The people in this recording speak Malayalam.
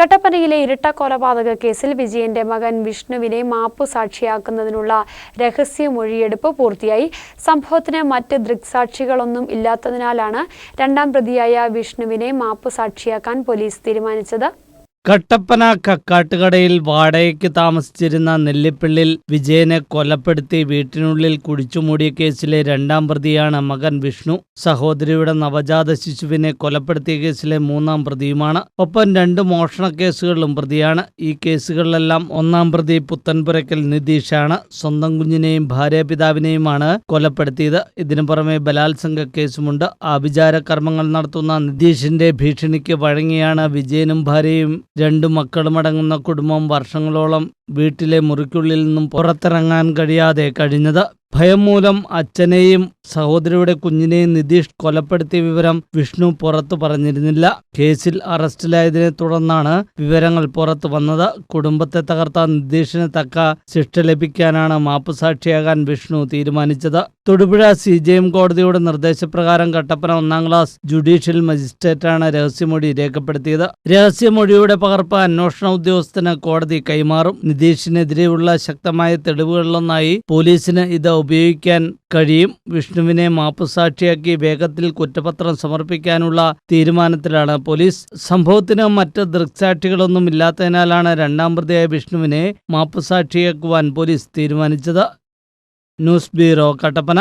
കട്ടപ്പനയിലെ ഇരട്ട കൊലപാതക കേസിൽ വിജയന്റെ മകൻ വിഷ്ണുവിനെ മാപ്പ് സാക്ഷിയാക്കുന്നതിനുള്ള രഹസ്യ രഹസ്യമൊഴിയെടുപ്പ് പൂർത്തിയായി. സംഭവത്തിന് മറ്റ് ദൃക്സാക്ഷികളൊന്നും ഇല്ലാത്തതിനാലാണ് രണ്ടാം പ്രതിയായ വിഷ്ണുവിനെ മാപ്പ് സാക്ഷിയാക്കാൻ പോലീസ് തീരുമാനിച്ചത്. കട്ടപ്പന കക്കാട്ടുകടയിൽ വാടകയ്ക്ക് താമസിച്ചിരുന്ന നെല്ലിപ്പിള്ളിൽ വിജയനെ കൊലപ്പെടുത്തി വീട്ടിനുള്ളിൽ കുഴിച്ചുമൂടിയ കേസിലെ രണ്ടാം പ്രതിയാണ് മകൻ വിഷ്ണു. സഹോദരിയുടെ നവജാത ശിശുവിനെ കൊലപ്പെടുത്തിയ കേസിലെ മൂന്നാം പ്രതിയുമാണ്. ഒപ്പം രണ്ട് മോഷണ കേസുകളിലും പ്രതിയാണ്. ഈ കേസുകളിലെല്ലാം ഒന്നാം പ്രതി പുത്തൻപുരക്കൽ നിതീഷാണ്. സ്വന്തം കുഞ്ഞിനെയും ഭാര്യാപിതാവിനെയുമാണ് കൊലപ്പെടുത്തിയത്. ഇതിനു പുറമെ ബലാത്സംഗ കേസുമുണ്ട്. ആഭിചാര കർമ്മങ്ങൾ നടത്തുന്ന നിതീഷിന്റെ ഭീഷണിക്ക് വഴങ്ങിയാണ് വിജയനും ഭാര്യയും രണ്ടു മക്കളുമടങ്ങുന്ന കുടുംബം വർഷങ്ങളോളം വീട്ടിലെ മുറിക്കുള്ളിൽ നിന്നും പുറത്തിറങ്ങാൻ കഴിയാതെ കഴിഞ്ഞത് ഭയം മൂലം അച്ഛനെയും സഹോദരിയുടെ കുഞ്ഞിനെയും നിതീഷ് കൊലപ്പെടുത്തിയ വിവരം വിഷ്ണു പുറത്തു പറഞ്ഞിരുന്നില്ല. കേസിൽ അറസ്റ്റിലായതിനെ തുടർന്നാണ് വിവരങ്ങൾ പുറത്തു വന്നത്. കുടുംബത്തെ തകർത്ത നിതീഷിന് തക്ക ശിക്ഷ ലഭിക്കാനാണ് മാപ്പുസാക്ഷിയാകാൻ വിഷ്ണു തീരുമാനിച്ചത്. തൊടുപുഴ സി ജെ എം കോടതിയുടെ നിർദ്ദേശപ്രകാരം കട്ടപ്പന ഒന്നാം ക്ലാസ് ജുഡീഷ്യൽ മജിസ്ട്രേറ്റാണ് രഹസ്യമൊഴി രേഖപ്പെടുത്തിയത്. രഹസ്യമൊഴിയുടെ പകർപ്പ് അന്വേഷണ ഉദ്യോഗസ്ഥന് കോടതി കൈമാറും. നിതീഷിനെതിരെയുള്ള ശക്തമായ തെളിവുകളിലൊന്നായി പോലീസിന് ഇത് ഉപയോഗിക്കാൻ കഴിയും. വിഷ്ണുവിനെ മാപ്പുസാക്ഷിയാക്കി വേഗത്തിൽ കുറ്റപത്രം സമർപ്പിക്കാനുള്ള തീരുമാനത്തിലാണ് പോലീസ്. സംഭവത്തിന് മറ്റ് ദൃക്സാക്ഷികളൊന്നും ഇല്ലാത്തതിനാലാണ് രണ്ടാം പ്രതിയായ വിഷ്ണുവിനെ മാപ്പുസാക്ഷിയാക്കുവാൻ പോലീസ് തീരുമാനിച്ചത്. News bureau Kattappana.